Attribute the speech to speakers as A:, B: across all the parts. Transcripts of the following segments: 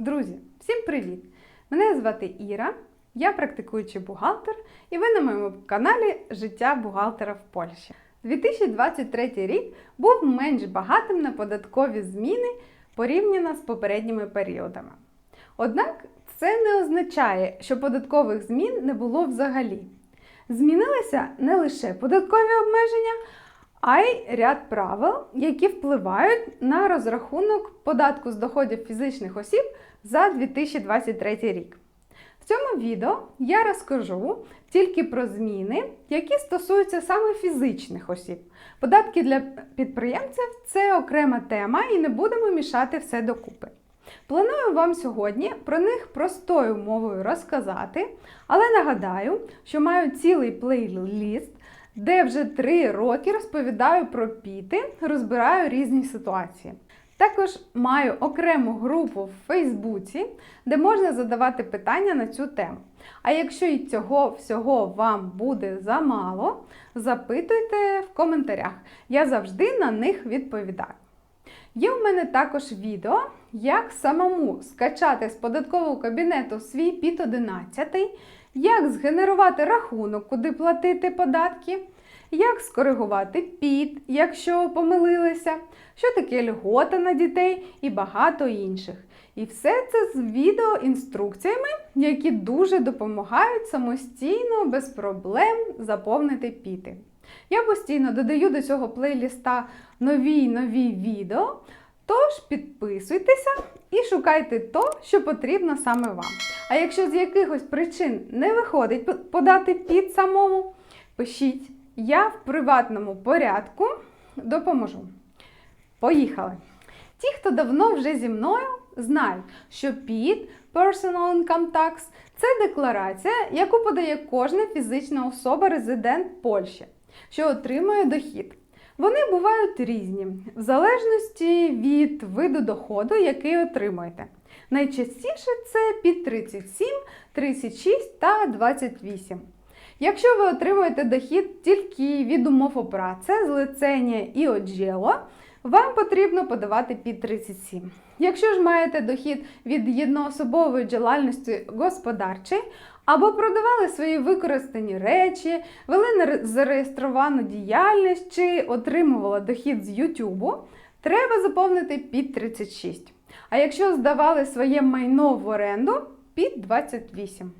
A: Друзі, всім привіт! Мене звати Іра, я практикуючий бухгалтер, і ви на моєму каналі Життя бухгалтера в Польщі. 2023 рік був менш багатим на податкові зміни порівняно з попередніми періодами. Однак це не означає, що податкових змін не було взагалі. Змінилися не лише податкові обмеження, а й ряд правил, які впливають на розрахунок податку з доходів фізичних осіб за 2023 рік. В цьому відео я розкажу тільки про зміни, які стосуються саме фізичних осіб. Податки для підприємців це окрема тема і не будемо мішати все докупи. Планую вам сьогодні про них простою мовою розказати, але нагадаю, що маю цілий плейліст, де вже три роки розповідаю про піти, розбираю різні ситуації. Також маю окрему групу в Фейсбуці, де можна задавати питання на цю тему. А якщо і цього всього вам буде замало, запитуйте в коментарях. Я завжди на них відповідаю. Є в мене також відео, як самому скачати з податкового кабінету свій піт 11, як згенерувати рахунок, куди платити податки, як скоригувати піт, якщо помилилися, що таке льгота на дітей і багато інших. І все це з відеоінструкціями, які дуже допомагають самостійно, без проблем заповнити піти. Я постійно додаю до цього плейліста нові нові відео. Тож підписуйтеся і шукайте то, що потрібно саме вам. А якщо з якихось причин не виходить подати під самому, пишіть, я в приватному порядку допоможу. Поїхали! Ті, хто давно вже зі мною, знають, що PIT Personal Income Tax це декларація, яку подає кожна фізична особа резидент Польщі, що отримує дохід. Вони бувають різні, в залежності від виду доходу, який отримуєте. Найчастіше це під 37, 36 та 28. Якщо ви отримуєте дохід тільки від умов о праці, злицення і оджело, вам потрібно подавати під 37. Якщо ж маєте дохід від єдноособової діяльності господарчої, або продавали свої використані речі, вели зареєстровану діяльність чи отримували дохід з Ютубу, треба заповнити під 36. А якщо здавали своє майно в оренду під 28.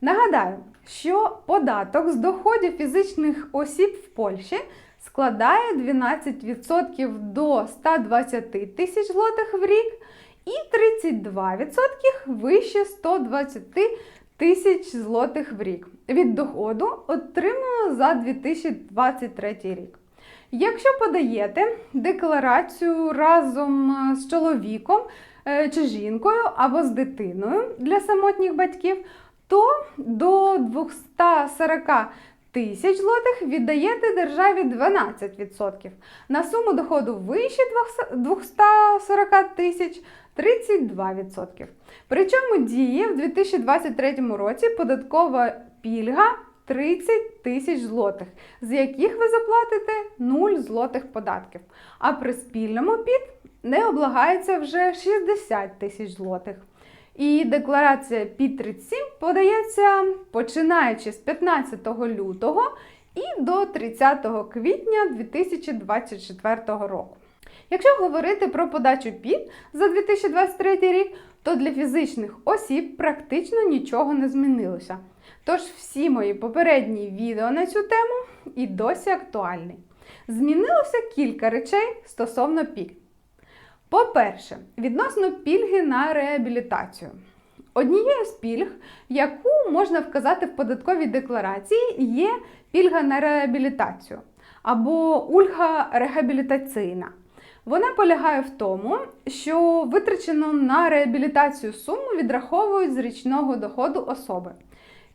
A: Нагадаю, що податок з доходів фізичних осіб в Польщі складає 12% до 120 тисяч злотих в рік і 32% вище 120 тисяч злотих в рік від доходу, отриманого за 2023 рік. Якщо подаєте декларацію разом з чоловіком чи жінкою або з дитиною для самотніх батьків, то до 240 тисяч злотих віддаєте державі 12%. На суму доходу вище 240 тисяч 32%. Причому діє в 2023 році податкова пільга 30 тисяч злотих, з яких ви заплатите 0 злотих податків. А при спільному ПІД не облагається вже 60 тисяч злотих. І декларація під 37 подається починаючи з 15 лютого і до 30 квітня 2024 року. Якщо говорити про подачу ПІД за 2023 рік, то для фізичних осіб практично нічого не змінилося. Тож всі мої попередні відео на цю тему і досі актуальні. Змінилося кілька речей стосовно пільг. По-перше, відносно пільги на реабілітацію. Однією з пільг, яку можна вказати в податковій декларації, є пільга на реабілітацію або ульга реабілітаційна. Вона полягає в тому, що витрачену на реабілітацію суму відраховують з річного доходу особи.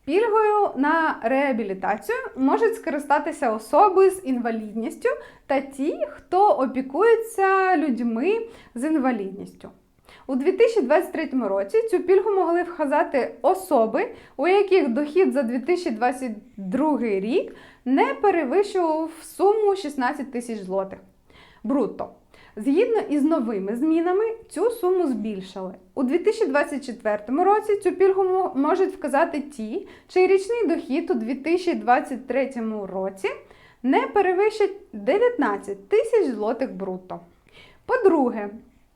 A: Пільгою на реабілітацію можуть скористатися особи з інвалідністю та ті, хто опікується людьми з інвалідністю. У 2023 році цю пільгу могли вказати особи, у яких дохід за 2022 рік не перевищував суму 16 тисяч злотих брутто. Згідно із новими змінами, цю суму збільшили. У 2024 році цю пільгу можуть вказати ті, чий річний дохід у 2023 році не перевищить 19 тисяч злотих брутто. По-друге,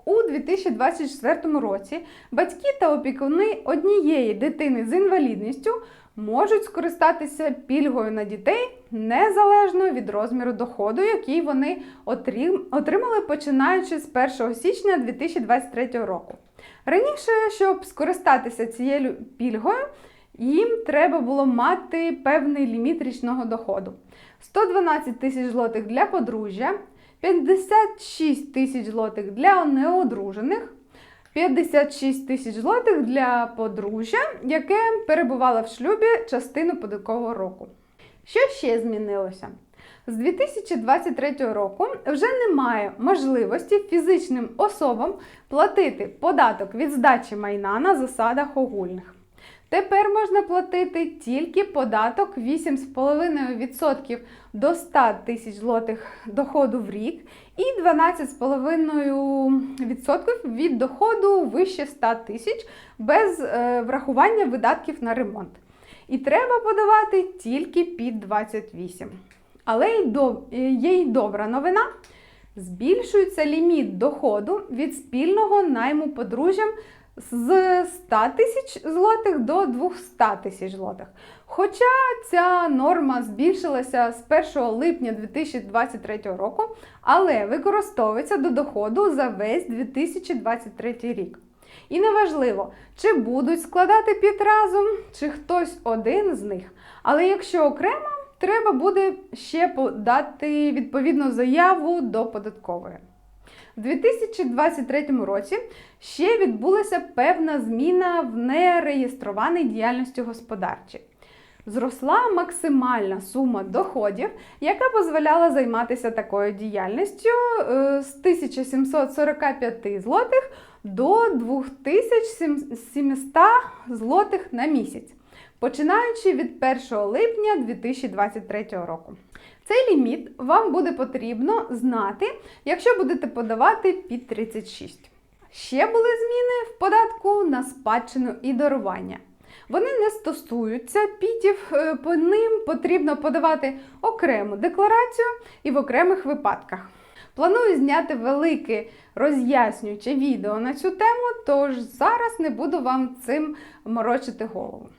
A: у 2024 році батьки та опікуни однієї дитини з інвалідністю можуть скористатися пільгою на дітей незалежно від розміру доходу, який вони отримали починаючи з 1 січня 2023 року. Раніше, щоб скористатися цією пільгою, їм треба було мати певний ліміт річного доходу: 112 тисяч злотих для подружжя, 56 тисяч злотих для неодружених, 56 тисяч злотих для подружжя, яке перебувало в шлюбі частину податкового року. Що ще змінилося? З 2023 року вже немає можливості фізичним особам платити податок від здачі майна на засадах огульних. Тепер можна платити тільки податок 8,5% до 100 тисяч злотих доходу в рік і 12,5% від доходу вище 100 тисяч без е, врахування видатків на ремонт. І треба подавати тільки під 28. Але є й добра новина. Збільшується ліміт доходу від спільного найму подружжям з 100 тисяч злотих до 200 тисяч злотих. Хоча ця норма збільшилася з 1 липня 2023 року, але використовується до доходу за весь 2023 рік. І неважливо, чи будуть складати під разом, чи хтось один з них. Але якщо окремо, треба буде ще подати відповідну заяву до податкової. У 2023 році ще відбулася певна зміна в нереєстрованій діяльності господарчій. Зросла максимальна сума доходів, яка дозволяла займатися такою діяльністю е, з 1745 злотих до 2700 злотих на місяць, починаючи від 1 липня 2023 року. Цей ліміт вам буде потрібно знати, якщо будете подавати під 36. Ще були зміни в податку на спадщину і дарування. Вони не стосуються пітів, е, по ним потрібно подавати окрему декларацію і в окремих випадках. Планую зняти велике роз'яснююче відео на цю тему, тож зараз не буду вам цим морочити голову.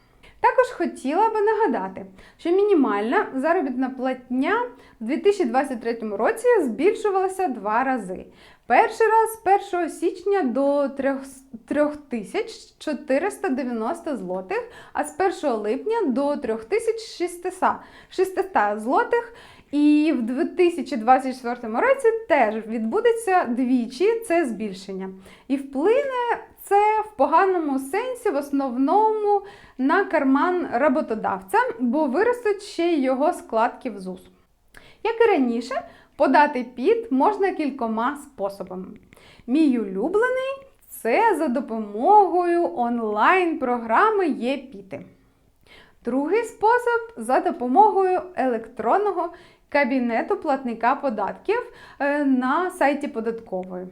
A: Також хотіла би нагадати, що мінімальна заробітна платня в 2023 році збільшувалася два рази. Перший раз з 1 січня до 3490 злотих, а з 1 липня до 3600 600 злотих. І в 2024 році теж відбудеться двічі це збільшення. І вплине це в поганому сенсі, в основному на карман роботодавця, бо виростуть ще його складки в ЗУС. Як і раніше, подати під можна кількома способами. Мій улюблений це за допомогою онлайн-програми ЄПіти. Другий спосіб за допомогою електронного кабінету платника податків е, на сайті податкової.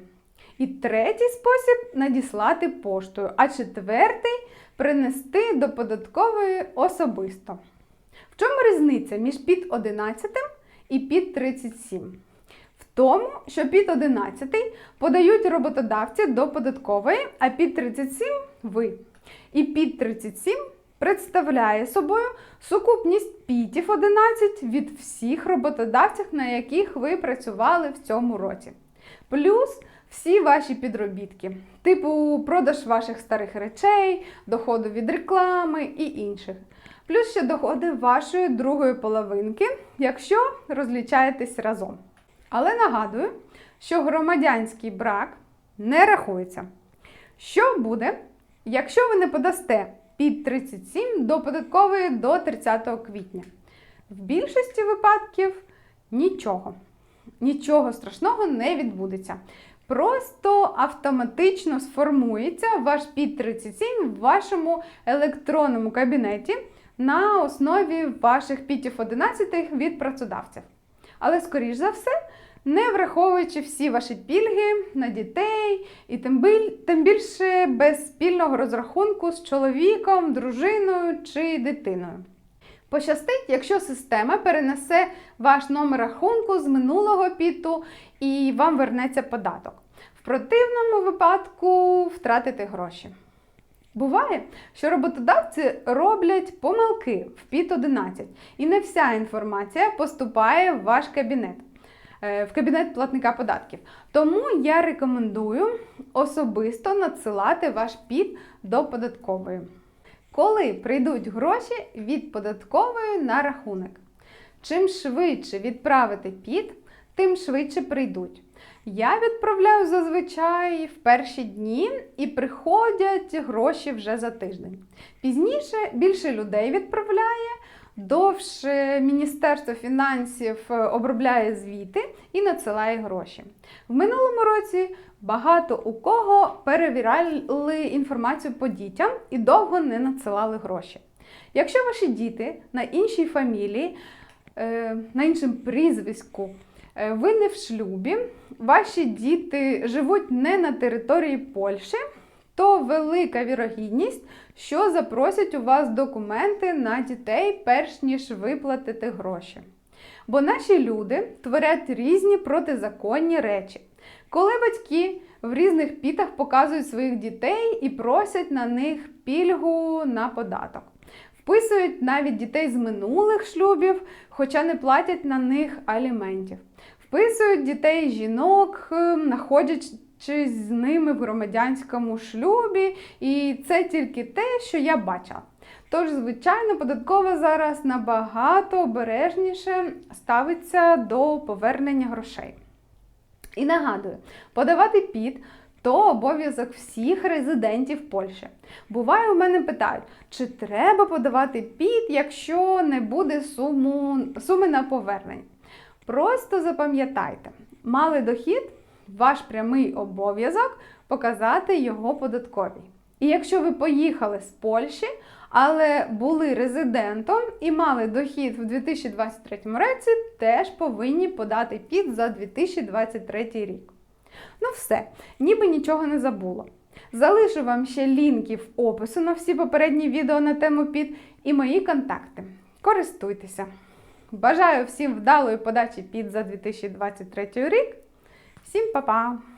A: І третій спосіб надіслати поштою, а четвертий принести до податкової особисто. В чому різниця між під 11 і під 37? В тому, що під 11 подають роботодавці до податкової, а під 37 ви. І під 37 представляє собою сукупність пітів 11 від всіх роботодавців, на яких ви працювали в цьому році. Плюс всі ваші підробітки, типу продаж ваших старих речей, доходу від реклами і інших. Плюс ще доходи вашої другої половинки, якщо розлічаєтесь разом. Але нагадую, що громадянський брак не рахується. Що буде, якщо ви не подасте під 37 до податкової до 30 квітня? В більшості випадків нічого. Нічого страшного не відбудеться. Просто автоматично сформується ваш під 37 в вашому електронному кабінеті на основі ваших пітів 11 від працедавців. Але, скоріш за все, не враховуючи всі ваші пільги на дітей і тим, тим більше без спільного розрахунку з чоловіком, дружиною чи дитиною. Пощастить, якщо система перенесе ваш номер рахунку з минулого піту і вам вернеться податок. В противному випадку втратите гроші. Буває, що роботодавці роблять помилки в ПІТ 11, і не вся інформація поступає в ваш кабінет, е, в кабінет платника податків. Тому я рекомендую особисто надсилати ваш ПІТ до податкової. Коли прийдуть гроші від податкової на рахунок. Чим швидше відправити ПІТ, тим швидше прийдуть. Я відправляю зазвичай в перші дні і приходять гроші вже за тиждень. Пізніше більше людей відправляє, довше Міністерство фінансів е, обробляє звіти і надсилає гроші. В минулому році багато у кого перевіряли інформацію по дітям і довго не надсилали гроші. Якщо ваші діти на іншій фамілії, е, на іншому прізвиську, ви не в шлюбі, ваші діти живуть не на території Польщі, то велика вірогідність, що запросять у вас документи на дітей, перш ніж виплатити гроші. Бо наші люди творять різні протизаконні речі. Коли батьки в різних пітах показують своїх дітей і просять на них пільгу на податок. Вписують навіть дітей з минулих шлюбів, хоча не платять на них аліментів. Вписують дітей жінок, е, знаходячись з ними в громадянському шлюбі, і це тільки те, що я бачила. Тож, звичайно, податкова зараз набагато обережніше ставиться до повернення грошей. І нагадую, подавати під то обов'язок всіх резидентів Польщі. Буває, у мене питають, чи треба подавати під, якщо не буде суму, суми на повернення. Просто запам'ятайте, малий дохід ваш прямий обов'язок показати його податковій. І якщо ви поїхали з Польщі, але були резидентом і мали дохід в 2023 році, теж повинні подати під за 2023 рік. Ну все, ніби нічого не забуло. Залишу вам ще лінки в опису на всі попередні відео на тему під і мої контакти. Користуйтеся! Бажаю всім вдалої подачі під за 2023 рік. Всім па-па!